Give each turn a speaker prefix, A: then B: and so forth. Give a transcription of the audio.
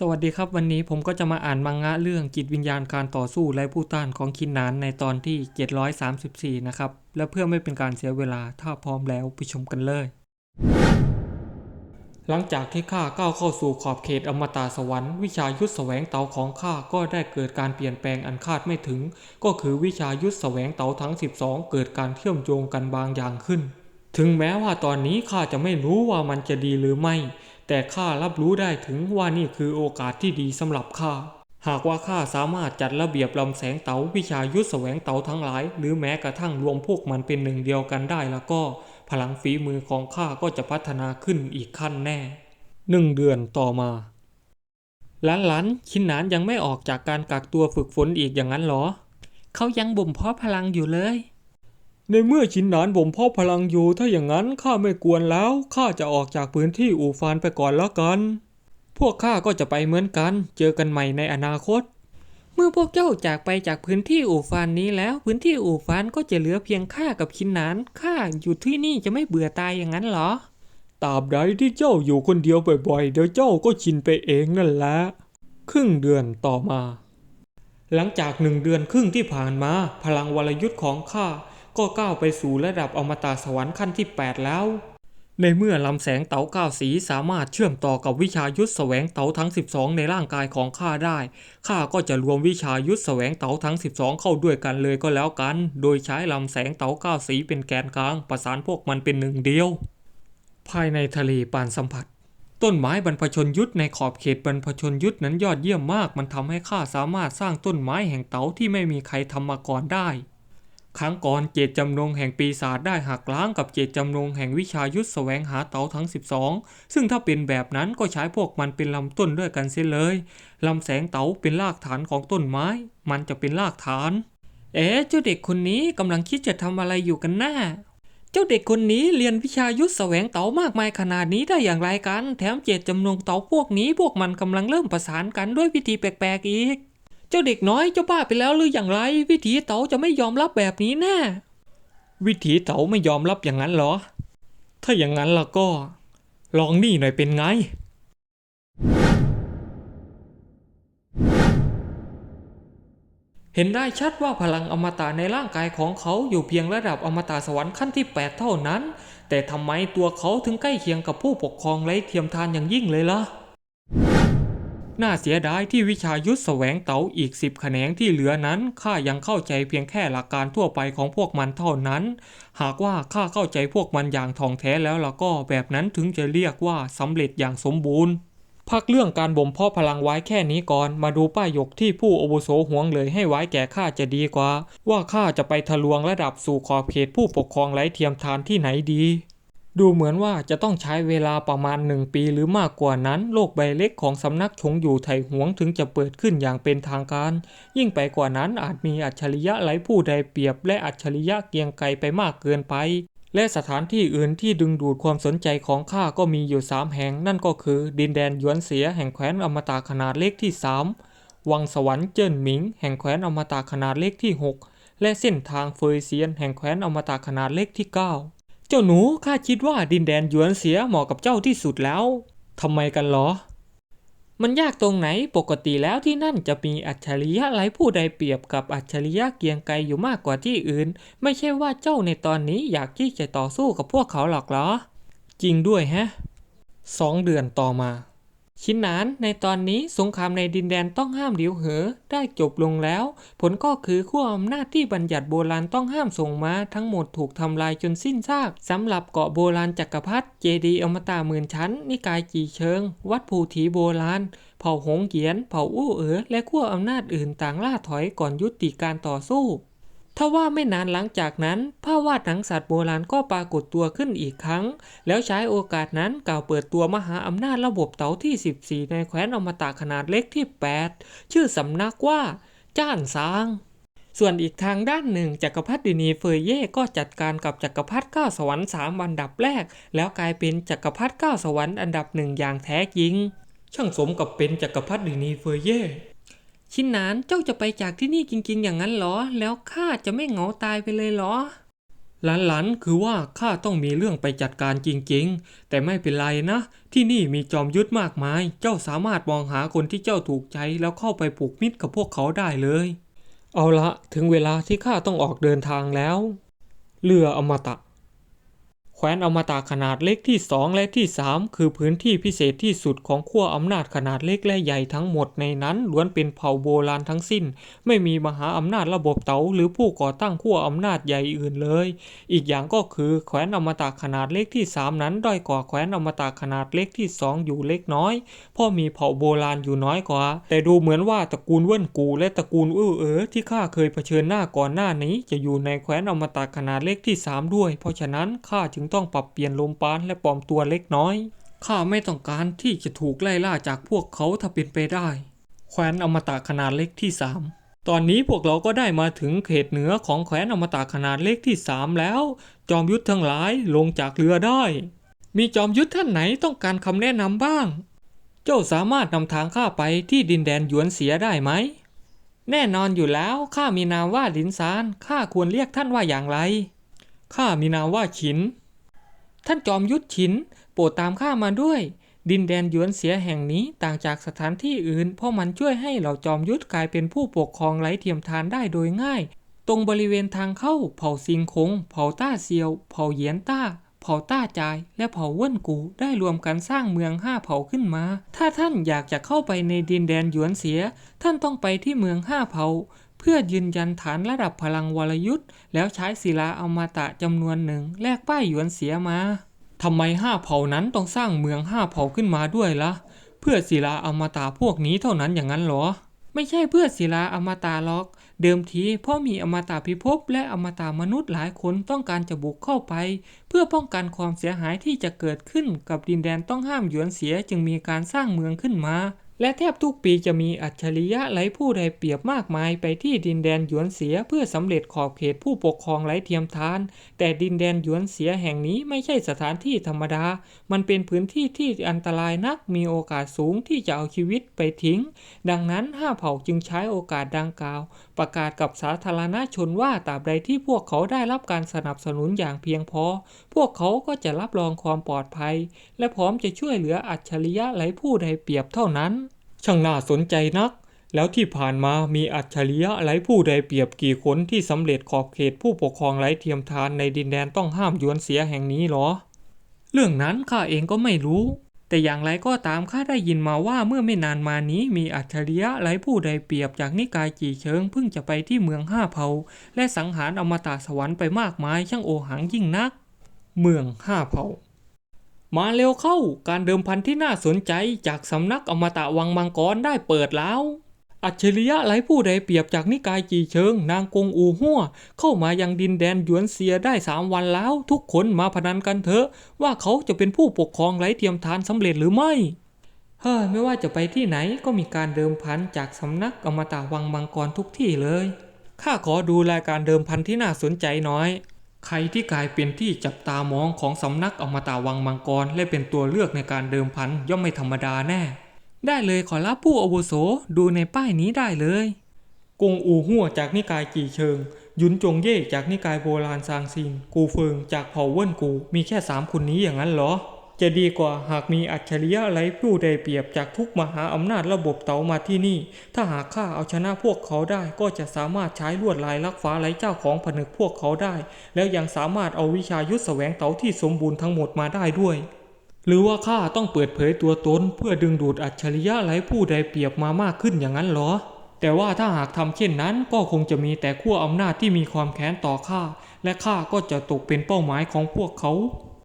A: สวัสดีครับวันนี้ผมก็จะมาอ่านมังงะเรื่องจิตวิญญาณการต่อสู้ไร้ผู้ต้านของคินนานในตอนที่ 734 นะครับ และเพื่อไม่เป็นการเสียเวลาถ้าพร้อมแล้วไปชมกันเลย หลังจากที่ข้าก้าวเข้าสู่ขอบเขตอมตะสวรรค์วิชายุทธแสวงเตาของข้าก็ได้เกิดการเปลี่ยนแปลงอันคาดไม่ถึง ก็คือวิชายุทธแสวงเตาทั้ง 12 เกิดการเชื่อมโยงกันบางอย่างขึ้น ถึงแม้ว่าตอนนี้ข้าจะไม่รู้ว่ามันจะดีหรือไม่ แต่ข้ารับรู้ได้ถึงว่านี่คือโอกาสที่ดีสำหรับข้า หากว่าข้าสามารถจัดระเบียบลำแสงเต๋าวิชายุทธแสวงเต๋าทั้งหลาย หรือแม้กระทั่งรวมพวกมันเป็นหนึ่งเดียวกันได้แล้วก็ พลังฝีมือของข้าก็จะพัฒนาขึ้นอีกขั้นแน่หนึ่งเดือนต่อมาหลานๆชินหนานยังไม่ออกจากการกักตัวฝึกฝนอีกอย่างนั้นเหรอ เขายังบ่มเพาะพลังอยู่เลย ในเมื่อชินหนานบ่มเพาะพลังอยู่ ถ้าอย่างนั้นข้าไม่กวนแล้ว ข้าจะออกจากพื้นที่อู่ฟานไปก่อนแล้วกัน พวกข้าก็จะไปเหมือนกัน เจอกันใหม่ในอนาคต เมื่อพวกเจ้าจากไปจากพื้นที่อู่ฟานนี้แล้ว พื้นที่อู่ฟานก็จะเหลือเพียงข้ากับชินหนาน ข้าอยู่ที่นี่จะไม่เบื่อตายอย่างนั้นเหรอ ตราบใดที่เจ้าอยู่คนเดียวบ่อยๆ เดี๋ยวเจ้าก็ชินไปเองนั่นแหละ ครึ่งเดือนต่อมา หลังจากหนึ่งเดือนครึ่งที่ผ่านมา พลังวรยุทธ์ของข้า ก็ก้าวไปสู่ระดับอมตะสวรรค์ขั้นที่ 8 แล้ว ในเมื่อลำแสงเต๋าเก้าสีสามารถเชื่อมต่อกับวิชายุทธแสวงเต๋าทั้ง 12 ในร่างกายของข้าได้ ข้าก็จะรวมวิชายุทธแสวงเต๋าทั้ง 12 เข้าด้วยกันเลยก็แล้วกัน โดยใช้ลำแสงเต๋าเก้าสีเป็นแกนกลาง ประสานพวกมันเป็นหนึ่งเดียว ภายในทะเลปานสัมผัสต้นไม้บรรพชนยุทธในขอบเขตบรรพชนยุทธนั้นยอดเยี่ยมมาก มันทำให้ข้าสามารถสร้างต้นไม้แห่งเต๋าที่ไม่มีใครทำมาก่อนได้ ครั้งก่อนเจตจำนงแห่งปีศาจได้หักล้างกับเจตจำนงแห่งวิชายุทธแสวงหาเต๋าทั้ง 12 ซึ่งถ้าเป็นแบบนั้นก็ใช้พวกมันเป็นลำต้นด้วยกันเสียเลยลำแสงเต๋าเป็นรากฐานของต้นไม้ มันจะเป็นรากฐาน เอ๊ะเจ้าเด็กคนนี้กำลังคิดจะทำอะไรอยู่กันหน้าเจ้าเด็กคนนี้เรียนวิชายุทธแสวงเต๋ามากมายขนาดนี้ได้อย่างไรกัน แถมเจตจำนงเต๋าพวกนี้พวกมันกำลังเริ่มประสานกันด้วยวิธีแปลกๆอีก เจ้าเด็กน้อยเจ้าบ้าไปแล้วหรืออย่างไร วิธีเต๋าจะไม่ยอมรับแบบนี้แน่วิถีเต๋าไม่ยอมรับอย่างนั้นเหรอ ถ้าอย่างนั้นล่ะก็ ลองนี่หน่อยเป็นไง เห็นได้ชัดว่าพลังอมตะในร่างกายของเขาอยู่เพียงระดับอมตะสวรรค์ขั้นที่ 8 เท่านั้น แต่ทำไมตัวเขาถึงใกล้เคียงกับผู้ปกครองไร้เทียมทานอย่างยิ่งเลยล่ะ น่าเสียดายที่วิชายุทธแสวงเต๋าอีกสิบแขนงที่เหลือนั้นข้ายังเข้าใจเพียงแค่หลักการทั่วไปของพวกมันเท่านั้น หากว่าข้าเข้าใจพวกมันอย่างท่องแท้แล้วล่ะก็แบบนั้นถึงจะเรียกว่าสำเร็จอย่างสมบูรณ์พักเรื่องการบ่มเพาะพลังไว้แค่นี้ก่อน มาดูป้ายยกที่ผู้อาวุโสห่วงเลยให้ไว้แก่ข้าจะดีกว่า ว่าข้าจะไปทะลวงระดับสู่ขอบเขตผู้ปกครองไร้เทียมทานที่ไหนดี ดูเหมือนว่าจะต้องใช้เวลาประมาณหนึ่งปีหรือมากกว่านั้น โลกใบเล็กของสำนักชงอยู่ไถหวงถึงจะเปิดขึ้นอย่างเป็นทางการ ยิ่งไปกว่านั้นอาจมีอัจฉริยะไร้ผู้ใดเปรียบ และอัจฉริยะเกียงไกไปมากเกินไป และสถานที่อื่นที่ดึงดูดความสนใจของข้าก็มีอยู่สามแห่ง นั่นก็คือ ดินแดนยวนเสียแห่งแคว้นอมตะขนาดเล็กที่สามวังสวรรค์เจิ้นหมิง แห่งแคว้นอมตะขนาดเล็กที่หกและเส้นทางเฟยเซียน แห่งแคว้นอมตะขนาดเล็กที่เก้า เจ้าหนูข้าคิดว่าดินแดนหยวนเสียเหมาะกับเจ้าที่สุดแล้วทำไมกันหรอ มันยากตรงไหนปกติแล้วที่นั่นจะมีอัจฉริยะไร้ผู้ใดเปรียบกับอัจฉริยะเกียงไกรอยู่มากกว่าที่อื่น ไม่ใช่ว่าเจ้าในตอนนี้อยากที่จะต่อสู้กับพวกเขาหรอกหรอ จริงด้วยแฮะสองเดือนต่อมา ชินหนานในตอนนี้สงครามในดินแดนต้องห้ามเดียวเหอได้จบลงแล้ว ผลก็คือขั้วอำนาจที่บัญญัติโบราณต้องห้ามส่งมาทั้งหมดถูกทำลายจนสิ้นซากสำหรับเกาะโบราณจักรพรรดิเจดีย์อมตะหมื่นชั้น นิกายจีเชิง วัดภูถีโบราณ เผ่าหงเกียน เผ่าอู้เอ๋อและขั้วอำนาจอื่นต่างล่าถอยก่อนยุติการต่อสู้ ถ้าว่าไม่นานหลังจากนั้น ภาพวาดหนังสัตว์โบราณก็ปรากฏตัวขึ้นอีกครั้ง แล้วใช้โอกาสนั้นกล่าวเปิดตัวมหาอำนาจระบบเต๋าที่ 14 ในแคว้นอมตะขนาดเล็กที่ 8 ชื่อสำนักว่า จ้านซางส่วนอีกทางด้านหนึ่งจักรพรรดินีเฟยเย่ก็จัดการกับจักรพรรดิก้าสวรรค์สามอันดับแรก แล้วกลายเป็นจักรพรรดิก้าสวรรค์อันดับหนึ่งอย่างแท้จริง ช่างสมกับเป็นจักรพรรดินีเฟยเย่ ชินหนานเจ้าจะไปจากที่นี่จริง ๆ อย่างนั้นเหรอ แล้วข้าจะไม่เหงาตายไปเลยเหรอ หลานๆ คือว่าข้าต้องมีเรื่องไปจัดการจริง ๆ แต่ไม่เป็นไรนะ ที่นี่มีจอมยุทธมากมาย เจ้าสามารถมองหาคนที่เจ้าถูกใจแล้วเข้าไปผูกมิตรกับพวกเขาได้เลย เอาละถึงเวลาที่ข้าต้องออกเดินทางแล้ว เรืออมตะ แคว้นอมตะขนาดเล็กที่ 2 และที่ 3 คือพื้นที่พิเศษที่สุดของขั้วอำนาจขนาดเล็กและใหญ่ทั้งหมดในนั้นล้วนเป็นเผ่าโบราณทั้งสิ้น ไม่มีมหาอำนาจระบบเต๋าหรือผู้ก่อตั้งขั้วอำนาจใหญ่อื่นเลย อีกอย่างก็คือแคว้นอมตะขนาดเล็กที่ 3 นั้นด้อยกว่าแคว้นอมตะขนาดเล็กที่ 2 อยู่เล็กน้อย เพราะมีเผ่าโบราณอยู่น้อยกว่า แต่ดูเหมือนว่าตระกูลเว่นกูและตระกูลอื้อเอ๋อที่ข้าเคยเผชิญหน้าก่อนหน้านี้ จะอยู่ในแคว้นอมตะขนาดเล็กที่ 3 ด้วย เพราะฉะนั้นข้าจึงต้องปรับเปลี่ยนลมปานและปลอมตัวเล็กน้อย ข้าไม่ต้องการที่จะถูกไล่ล่าจากพวกเขาถ้าเป็นไปได้ แคว้นอมตะขนาดเล็กที่ 3 ตอนนี้พวกเราก็ได้มาถึงเขตเหนือของแคว้นอมตะขนาดเล็กที่ 3 แล้ว จอมยุทธทั้งหลายลงจากเรือได้ มีจอมยุทธท่านไหนต้องการคำแนะนำบ้าง เจ้าสามารถนำทางข้าไปที่ดินแดนหยวนเสียได้ไหมแน่นอนอยู่แล้วข้ามีนามว่าลินซานข้าควรเรียกท่านว่าอย่างไรข้ามีนามว่าฉิน ท่านจอมยุทธฉิน โปรดตามข้ามาด้วย ดินแดนหยวนเสียแห่งนี้ต่างจากสถานที่อื่น เพราะมันช่วยให้เหล่าจอมยุทธกลายเป็นผู้ปกครองไร้เทียมทานได้โดยง่าย ตรงบริเวณทางเข้า เผ่าซิงคง เผ่าต้าเซียว เผ่าเหยียนต้าเผ่าต้าจาย และเผ่าเว่นกูได้รวมกันสร้างเมืองห้าเผ่าขึ้นมา ถ้าท่านอยากจะเข้าไปในดินแดนหยวนเสีย ท่านต้องไปที่เมืองห้าเผ่า เพื่อยืนยันฐานระดับพลังวรยุทธ์ แล้วใช้ศิลาอมตะจำนวนหนึ่งแลกป้ายหยวนเสียมาทำไมห้าเผ่านั้นต้องสร้างเมืองห้าเผ่าขึ้นมาด้วยละ่ะ เพื่อศิลาอมตะพวกนี้เท่านั้นอย่างนั้นเหรอ ไม่ใช่เพื่อศิลาอมตะหรอก เดิมทีเพราะมีอมตะพิภพและอมตะมนุษย์หลายคนต้องการจะบุกเข้าไป เพื่อป้องกันความเสียหายที่จะเกิดขึ้นกับดินแดนต้องห้ามหยวนเสียจึงมีการสร้างเมืองขึ้นมา และแทบทุกปีจะมีอัจฉริยะไร้ผู้ใดเปรียบมากมายไปที่ดินแดนหยวนเสียเพื่อสำเร็จขอบเขตผู้ปกครองไร้เทียมทาน แต่ดินแดนหยวนเสียแห่งนี้ไม่ใช่สถานที่ธรรมดา มันเป็นพื้นที่ที่อันตรายนักมีโอกาสสูงที่จะเอาชีวิตไปทิ้ง ดังนั้นห้าเผ่าจึงใช้โอกาสดังกล่าว ประกาศกับสาธารณชนว่าตราบใดที่พวกเขาได้รับการสนับสนุนอย่างเพียงพอ พวกเขาก็จะรับรองความปลอดภัย และพร้อมจะช่วยเหลืออัจฉริยะไร้ผู้ใดเปรียบเท่านั้น ช่างน่าสนใจนัก แล้วที่ผ่านมามีอัจฉริยะไร้ผู้ใดเปรียบกี่คนที่สำเร็จขอบเขตผู้ปกครองไร้เทียมทานในดินแดนต้องห้ามยวนเสียแห่งนี้หรอ เรื่องนั้นข้าเองก็ไม่รู้ แต่อย่างไรก็ตามข้าได้ยินมาว่าเมื่อไม่นานมานี้มีอัจฉริยะไร้ผู้ใดเปรียบจากนิกายจีเชิงเพิ่งจะไปที่เมืองห้าเผาและสังหารอมตะสวรรค์ไปมากมายช่างโอหังยิ่งนัก เมืองห้าเผา มาเร็วเข้าการเดิมพันที่น่าสนใจจากสำนักอมตะวังมังกรได้เปิดแล้ว อัจฉริยะไร้ผู้ใดเปรียบจากนิกายจีเชิง นางกงอูหัวเข้ามายังดินแดนหยวนเซียได้สามวันแล้ว ทุกคนมาพนันกันเถอะ ว่าเขาจะเป็นผู้ปกครองไร้เทียมทานสำเร็จหรือไม่เฮ้ยไม่ว่าจะไปที่ไหนก็มีการเดิมพันจากสำนักอมตะวังมังกรทุกที่เลยข้าขอดูรายการเดิมพันที่น่าสนใจหน้อย ใครที่กลายเป็นที่จับตามองของสำนักอมตะวังมังกร และเป็นตัวเลือกในการเดิมพันย่อมไม่ธรรมดาแน่ ได้เลยขอรับผู้อาวุโสดูในป้ายนี้ได้เลยกงอูหัวจากนิกายจีเชิง ยุนจงเย่จากนิกายโบราณซางซิง กูเฟิงจากเผ่าเวิ้นกู มีแค่สามคนนี้อย่างนั้นเหรอ จะดีกว่าหากมีอัจฉริยะไร้ผู้ใดเปรียบจากทุกมหาอำนาจระบบเต๋ามาที่นี่ ถ้าหากข้าเอาชนะพวกเขาได้ก็จะสามารถใช้ลวดลายลักฟ้าไร้เจ้าของผนึกพวกเขาได้ แล้วยังสามารถเอาวิชายุทธแสวงเต๋าที่สมบูรณ์ทั้งหมดมาได้ด้วย หรือว่าข้าต้องเปิดเผยตัวตนเพื่อดึงดูดอัจฉริยะไร้ผู้ใดเปรียบมามากขึ้นอย่างนั้นหรอ แต่ว่าถ้าหากทำเช่นนั้นก็คงจะมีแต่ขั้วอำนาจที่มีความแค้นต่อข้าและข้าก็จะตกเป็นเป้าหมายของพวกเขา